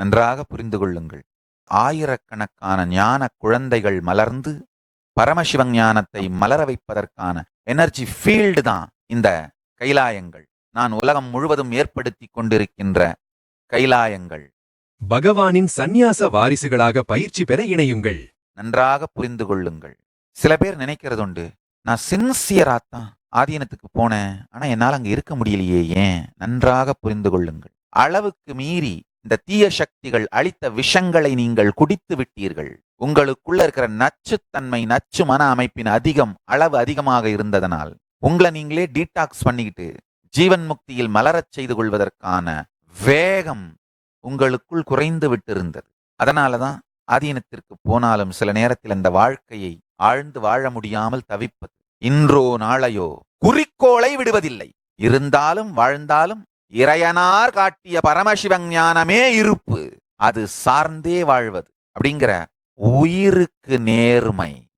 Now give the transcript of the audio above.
நன்றாக புரிந்து கொள்ளுங்கள். ஆயிரக்கணக்கான ஞான குழந்தைகள் மலர்ந்து பரமசிவ ஞானத்தை மலர வைப்பதற்கான எனர்ஜி ஃபீல்டு தான் இந்த கைலாயங்கள். நான் உலகம் முழுவதும் ஏற்படுத்தி கொண்டிருக்கின்ற கைலாயங்கள். பகவானின் சந்நியாச வாரிசுகளாக பயிற்சி பெற இணையுங்கள். நன்றாக புரிந்து கொள்ளுங்கள். சில பேர் நினைக்கிறதுண்டு நான் சின்சியராத்தான் ஆதீனத்துக்கு போனேன் ஆனா என்னால அங்க இருக்க முடியலையே ஏன்? நன்றாக புரிந்து கொள்ளுங்கள். அளவுக்கு மீறி இந்த தீய சக்திகள் அளித்த விஷங்களை நீங்கள் குடித்து விட்டீர்கள். உங்களுக்குள்ள இருக்கிற நச்சுத்தன்மை நச்சு மன அமைப்பின் அதிகம் அளவு அதிகமாக இருந்ததனால் உங்களை நீங்களே டீடாக்ஸ் பண்ணிக்கிட்டு ஜீவன் முக்தியில் மலரச் செய்து கொள்வதற்கான வேகம் உங்களுக்குள் குறைந்து விட்டிருந்தது. அதனாலதான் ஆதீனத்திற்கு போனாலும் சில நேரத்தில் அந்த வாழ்க்கையை ஆழ்ந்து வாழ முடியாமல் தவிப்பது. இன்றோ நாளையோ குறிக்கோளை விடுவதில்லை. இருந்தாலும் வாழ்ந்தாலும் இறையனார் காட்டிய பரமசிவ ஞானமே இருப்பு. அது சார்ந்தே வாழ்வது. அப்படிங்கிற உயிருக்கு நேர்மை.